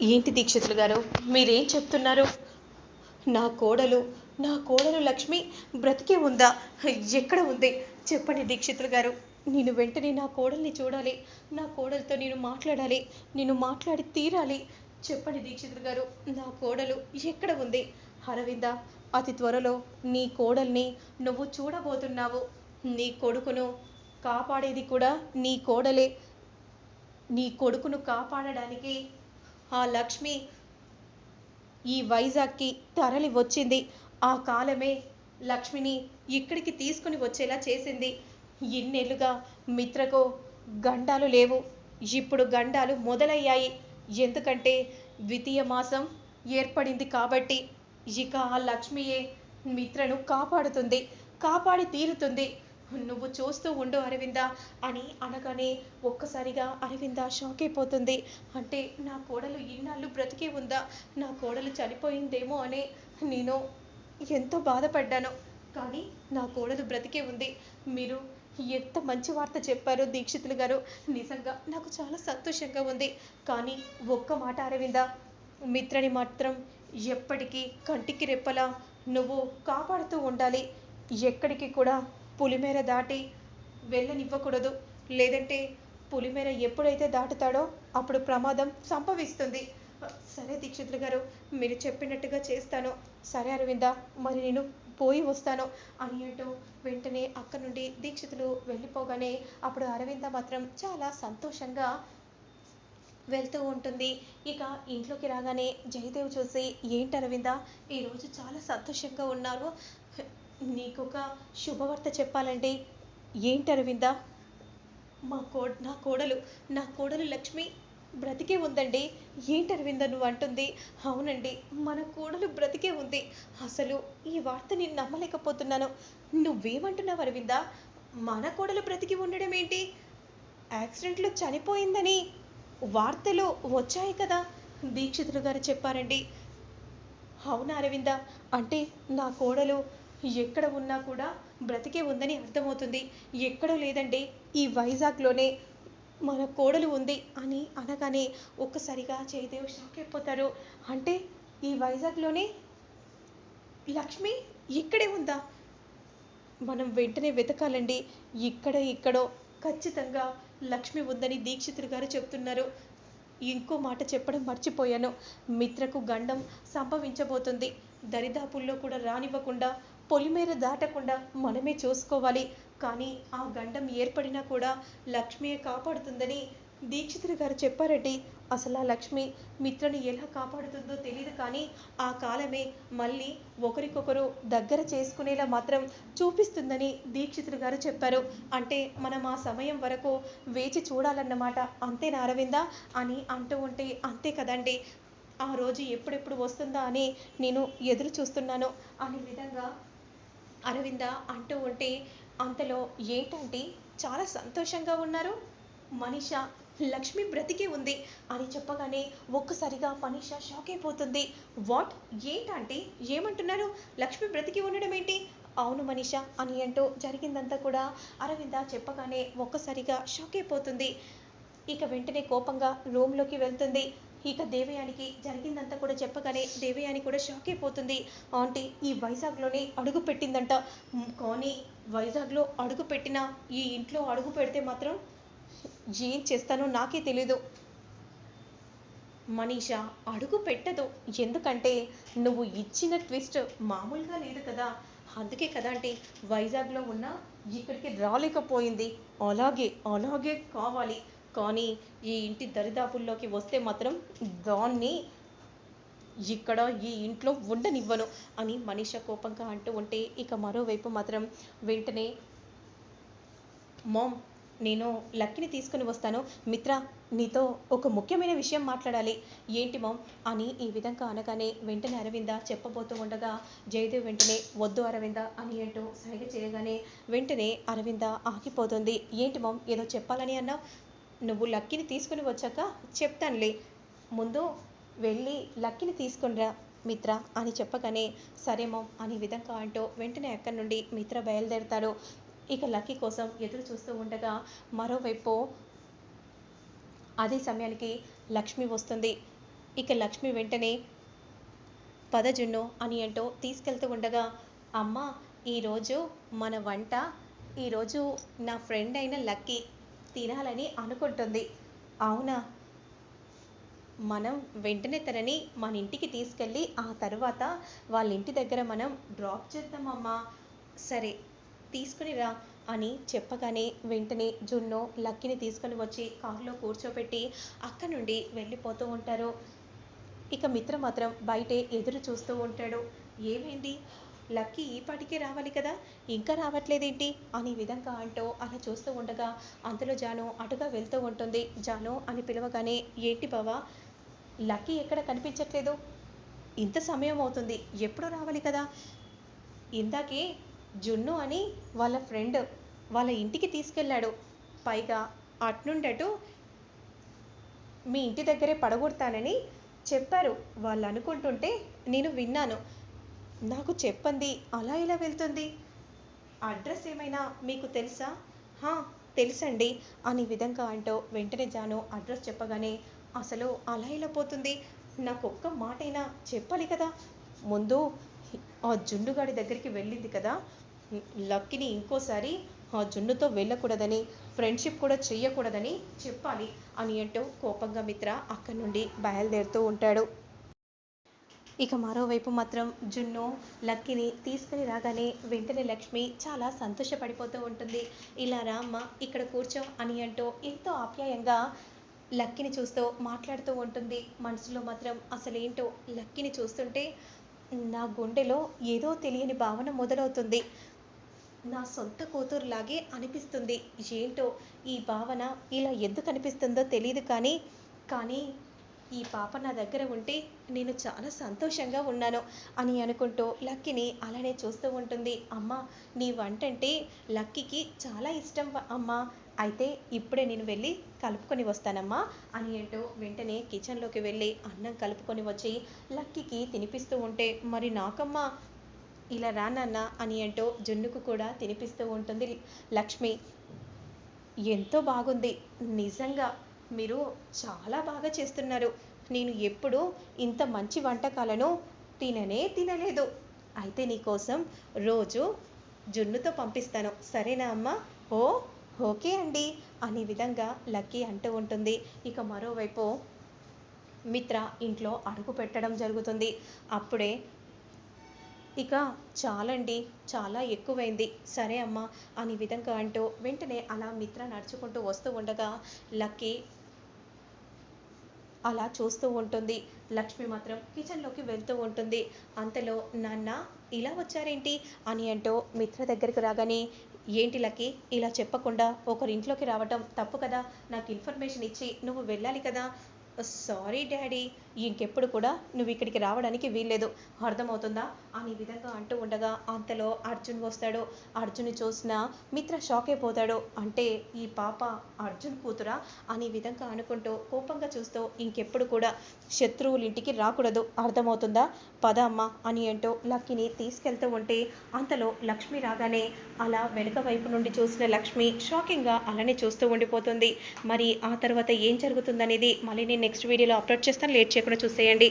ఏంటి దీక్షితులు గారు? మీరేం చెప్తున్నారు? నా కోడలు నా కోడలు లక్ష్మి బ్రతికే ఉందా? ఎక్కడ ఉంది? చెప్పండి దీక్షితులు గారు. నేను వెంటనే నా కోడల్ని చూడాలి. నా కోడలతో నేను మాట్లాడాలి. నేను మాట్లాడి తీరాలి. చెప్పండి దీక్షితులు గారు నా కోడలు ఎక్కడ ఉంది? అరవింద అతి త్వరలో నీ కోడల్ని నువ్వు చూడబోతున్నావు. నీ కొడుకును కాపాడేది కూడా నీ కోడలే. నీ కొడుకును కాపాడడానికి ఆ లక్ష్మి ఈ వైజాగ్కి తరలి వచ్చింది. ఆ కాలమే లక్ష్మిని ఇక్కడికి తీసుకుని వచ్చేలా చేసింది. ఇన్నేళ్ళుగా మిత్రకు గండాలు లేవు. ఇప్పుడు గండాలు మొదలయ్యాయి. ఎందుకంటే ద్వితీయ మాసం ఏర్పడింది కాబట్టి ఇక ఆ లక్ష్మియే మిత్రను కాపాడుతుంది. కాపాడి తీరుతుంది. నువ్వు చూస్తూ ఉండు అరవింద అని అనగానే ఒక్కసారిగా అరవింద షాక్ అయిపోతుంది. అంటే నా కోడలు ఇన్నాళ్ళు బ్రతికే ఉందా? నా కోడలు చనిపోయిందేమో అని నేను ఎంతో బాధపడ్డాను. కానీ నా కోడలు బ్రతికే ఉంది. మీరు ఎంత మంచి వార్త చెప్పారు దీక్షితులు గారు. నిజంగా నాకు చాలా సంతోషంగా ఉంది. కానీ ఒక్క మాట అరవింద మిత్రని మాత్రం ఎప్పటికీ కంటికి రెప్పలా నువ్వు కాపాడుతూ ఉండాలి. ఎక్కడికి కూడా పులిమేర దాటి వెళ్ళనివ్వకూడదు. లేదంటే పులిమేర ఎప్పుడైతే దాటుతాడో అప్పుడు ప్రమాదం సంభవిస్తుంది. సరే దీక్షితులు గారు మీరు చెప్పినట్టుగా చేస్తాను. సరే అరవింద మరి నేను పోయి వస్తాను అని అంటూ వెంటనే అక్క నుండి దీక్షితులు వెళ్ళిపోగానే అప్పుడు అరవింద మాత్రం చాలా సంతోషంగా వెళ్తూ ఉంటుంది. ఇక ఇంట్లోకి రాగానే జయదేవ్ చూసి ఏంటి అరవింద ఈరోజు చాలా సంతోషంగా ఉన్నారు. నీకు ఒక శుభవార్త చెప్పాలండి. ఏంటి అరవింద? మా కో నా కోడలు నా కోడలు లక్ష్మి బ్రతికే ఉందండి. ఏంటి అరవింద నువ్వు అంటుంది. అవునండి మన కోడలు బ్రతికే ఉంది. అసలు ఈ వార్త నేను నమ్మలేకపోతున్నాను. నువ్వేమంటున్నావు అరవింద? మన కోడలు బ్రతికి ఉండడం ఏంటి? యాక్సిడెంట్లో చనిపోయిందని వార్తలు వచ్చాయి కదా దీక్షితులు గారు చెప్పారండి. అవునా అరవింద? అంటే నా కోడలు ఎక్కడ ఉన్నా కూడా బ్రతికే ఉందని అర్థమవుతుంది. ఎక్కడో లేదండి ఈ వైజాగ్లోనే మన కోడలు ఉంది అని అనగానే ఒక్కసారిగా జయదేవ్ షాక్ అయిపోతారు. అంటే ఈ వైజాగ్లోనే లక్ష్మి ఇక్కడే ఉందా? మనం వెంటనే వెతకాలండి. ఇక్కడ ఇక్కడో ఖచ్చితంగా లక్ష్మి ఉందని దీక్షితులు గారు చెప్తున్నారు. ఇంకో మాట చెప్పడం మర్చిపోయాను. మిత్రకు గండం సంభవించబోతుంది. దరిదాపుల్లో కూడా రానివ్వకుండా పొలిమేర దాటకుండా మనమే చూసుకోవాలి. కానీ ఆ గండం ఏర్పడినా కూడా లక్ష్మియే కాపాడుతుందని దీక్షితులు గారు చెప్పారండి. అసలు ఆ లక్ష్మి మిత్రని ఎలా కాపాడుతుందో తెలియదు కానీ ఆ కాలమే మళ్ళీ ఒకరికొకరు దగ్గర చేసుకునేలా మాత్రం చూపిస్తుందని దీక్షితులు గారు చెప్పారు. అంటే మనం ఆ సమయం వరకు వేచి చూడాలన్నమాట. అంతేనా అరవిందా? అని అంటూ ఉంటే అంతే కదండి. ఆ రోజు ఎప్పుడెప్పుడు వస్తుందా అని నేను ఎదురు చూస్తున్నాను. అనే విధంగా అరవింద అంటూ ఉంటే అంతలో ఏంటంటే చాలా సంతోషంగా ఉన్నారు. మనిష లక్ష్మి బ్రతికే ఉంది అని చెప్పగానే ఒక్కసారిగా మనీష షాక్ అయిపోతుంది. వాట్? ఏంటంటే ఏమంటున్నారు? లక్ష్మి బ్రతికి ఉండడం ఏంటి? అవును మనీష అని అంటూ జరిగిందంతా కూడా అరవింద చెప్పగానే ఒక్కసారిగా షాక్ అయిపోతుంది. ఇక వెంటనే కోపంగా రూమ్లోకి వెళ్తుంది. ఇక దేవయానికి జరిగిందంతా కూడా చెప్పగానే దేవయాని కూడా షాక్ అయిపోతుంది. ఆంటీ ఈ వైజాగ్లోనే అడుగు పెట్టిందంట. కానీ వైజాగ్లో అడుగు పెట్టిన ఈ ఇంట్లో అడుగు పెడితే మాత్రం ఏం చేస్తానో నాకే తెలీదు. మనీషా అడుగు పెట్టదు. ఎందుకంటే నువ్వు ఇచ్చిన ట్విస్ట్ మామూలుగా లేదు కదా. అందుకే కదా అంటే వైజాగ్లో ఉన్న ఇక్కడికి రాలేకపోయింది. అలాగే అలాగే కావాలి. కానీ ఈ ఇంటి దరిదాపుల్లోకి వస్తే మాత్రం దాన్ని ఇక్కడ ఈ ఇంట్లో ఉండనివ్వను అని మనీష కోపంగా అంటూ ఉంటే ఇక మరోవైపు మాత్రం వెంటనే మామ్ నేను లక్కిని తీసుకుని వస్తాను. మిత్ర నీతో ఒక ముఖ్యమైన విషయం మాట్లాడాలి. ఏంటి మామ్? అని ఈ విధంగా అనగానే వెంటనే అరవింద చెప్పబోతూ ఉండగా జయదేవ్ వెంటనే వద్దు అరవింద అని అంటూ సైగ చేయగానే వెంటనే అరవింద ఆగిపోతుంది. ఏంటి మామ్ ఏదో చెప్పాలని అన్నావు? నువ్వు లక్కీని తీసుకుని వచ్చాక చెప్తానులే. ముందు వెళ్ళి లక్కీని తీసుకునిరా మిత్ర అని చెప్పగానే సరేమో అనే విధంగా అంటూ వెంటనే అక్కడి నుండి మిత్ర బయలుదేరతాడు. ఇక లక్కీ కోసం ఎదురు చూస్తూ ఉండగా మరోవైపు అదే సమయానికి లక్ష్మి వస్తుంది. ఇక లక్ష్మి వెంటనే పదజున్ను అని అంటూ తీసుకెళ్తూ ఉండగా అమ్మ ఈరోజు మన వంట ఈరోజు నా ఫ్రెండ్ అయిన లక్కీ తినాలని అనుకుంటుంది. అవునా? మనం వెంటనే తనని మన ఇంటికి తీసుకెళ్ళి ఆ తర్వాత వాళ్ళ ఇంటి దగ్గర మనం డ్రాప్ చేద్దామమ్మా సరే తీసుకుని రా అని చెప్పగానే వెంటనే జున్ను లక్కీని తీసుకొని వచ్చి కారులో కూర్చోబెట్టి అక్క నుండి వెళ్ళిపోతూ ఉంటారు. ఇక మిత్ర మాత్రం బయటే ఎదురు చూస్తూ ఉంటాడు. ఏమైంది? లక్కీ ఈ పాటికే రావాలి కదా? ఇంకా రావట్లేదేంటి? అనే విధంగా అంటూ అలా చూస్తూ ఉండగా అంతలో జాను అటుగా వెళ్తూ ఉంటుంది. జాను అని పిలవగానే ఏంటి బావా? లక్కీ ఎక్కడ కనిపించట్లేదు? ఇంత సమయం అవుతుంది. ఎప్పుడు రావాలి కదా? ఇందాకే జున్ను అని వాళ్ళ ఫ్రెండ్ వాళ్ళ ఇంటికి తీసుకెళ్ళాడు. పైగా అట్నుండటు మీ ఇంటి దగ్గరే పడగొడతానని చెప్పారు. వాళ్ళు అనుకుంటుంటే నేను విన్నాను. నాకు చెప్పండి అలా ఎలా వెళ్తుంది? అడ్రస్ ఏమైనా మీకు తెలుసా? హా తెలుసండి. అని విధంగా అంటూ వెంటనే జాను అడ్రస్ చెప్పగానే అసలు అలా ఎలా పోతుంది? నాకు ఒక్క మాటైనా చెప్పాలి కదా? ముందు ఆ జుండుగాడి దగ్గరికి వెళ్ళింది కదా? లక్కిని ఇంకోసారి ఆ జున్నుతో వెళ్ళకూడదని ఫ్రెండ్షిప్ కూడా చెయ్యకూడదని చెప్పాలి అని అంటూ కోపంగా మిత్ర అక్కడి నుండి బయలుదేరుతూ ఉంటాడు. ఇక మరోవైపు మాత్రం జున్ను లక్కీని తీసుకుని రాగానే వెంటనే లక్ష్మి చాలా సంతోషపడిపోతూ ఉంటుంది. ఇలా రామ్మ ఇక్కడ కూర్చో అని అంటూ ఎంతో ఆప్యాయంగా లక్కీని చూస్తూ మాట్లాడుతూ ఉంటుంది. మనసులో మాత్రం అసలేంటో లక్కీని చూస్తుంటే నా గుండెలో ఏదో తెలియని భావన మొదలవుతుంది. నా సొంత కూతురులాగే అనిపిస్తుంది. ఏంటో ఈ భావన ఇలా ఎందుకు అనిపిస్తుందో తెలియదు కానీ కానీ ఈ పాప నా దగ్గర ఉంటే నేను చాలా సంతోషంగా ఉన్నాను అని అనుకుంటూ లక్కీని అలానే చూస్తూ ఉంటుంది. అమ్మ నీ వంట అంటే లక్కీకి చాలా ఇష్టం అమ్మ అమ్మా. అయితే ఇప్పుడే నేను వెళ్ళి కలుపుకొని వస్తానమ్మా అని అంటూ వెంటనే కిచెన్లోకి వెళ్ళి అన్నం కలుపుకొని వచ్చి లక్కీకి తినిపిస్తూ ఉంటే మరి నాకమ్మా ఇలా రా నాన్న అని అంటూ జున్నుకు కూడా తినిపిస్తూ ఉంటుంది లక్ష్మి. ఎంతో బాగుంది నిజంగా మీరు చాలా బాగా చేస్తున్నారు. నేను ఎప్పుడూ ఇంత మంచి వంటకాలను తిననే తినలేదు. అయితే నీకోసం రోజు జున్నుతో పంపిస్తాను. సరేనా అమ్మా? ఓ ఓకే అండి. అనే విధంగా లక్కీ అంటూ ఉంటుంది. ఇక మరోవైపు మిత్ర ఇంట్లో అడుగు పెట్టడం జరుగుతుంది. అప్పుడే ఇక చాలండి చాలా ఎక్కువైంది. సరే అమ్మా అనే విధంగా అంటూ వెంటనే అలా మిత్ర నడుచుకుంటూ వస్తూ ఉండగా లక్కీ అలా చూస్తూ ఉంటుంది. లక్ష్మి మాత్రం కిచెన్లోకి వెళ్తూ ఉంటుంది. అంతలో నాన్న ఇలా వచ్చారేంటి? అని అంటూ మిత్ర దగ్గరికి రాగానే ఏంటి లక్కీ ఇలా చెప్పకుండా ఒకరింట్లోకి రావటం తప్పు కదా? నాకు ఇన్ఫర్మేషన్ ఇచ్చి నువ్వు వెళ్ళాలి కదా? Sorry daddy. ఇంకెప్పుడు కూడా నువ్వు ఇక్కడికి రావడానికి వీల్లేదు. అర్థమవుతుందా? అని విధంగా అంటూ ఉండగా అంతలో అర్జున్ వస్తాడు. అర్జున్ చూసిన మిత్ర షాక్ అయిపోతాడు. అంటే ఈ పాప అర్జున్ కూతురా? అని విధంగా అనుకుంటూ కోపంగా చూస్తూ ఇంకెప్పుడు కూడా శత్రువుల ఇంటికి రాకూడదు. అర్థమవుతుందా? పద అమ్మ అని అంటూ లక్కిని తీసుకెళ్తూ ఉంటే అంతలో లక్ష్మి రాగానే అలా వెనుక వైపు నుండి చూసిన లక్ష్మి షాకింగ్గా అలానే చూస్తూ ఉండిపోతుంది. మరి ఆ తర్వాత ఏం జరుగుతుందనేది మళ్ళీ నేను నెక్స్ట్ వీడియోలో అప్లోడ్ చేస్తాను. లేట్ చేయకుండా చూసేయండి.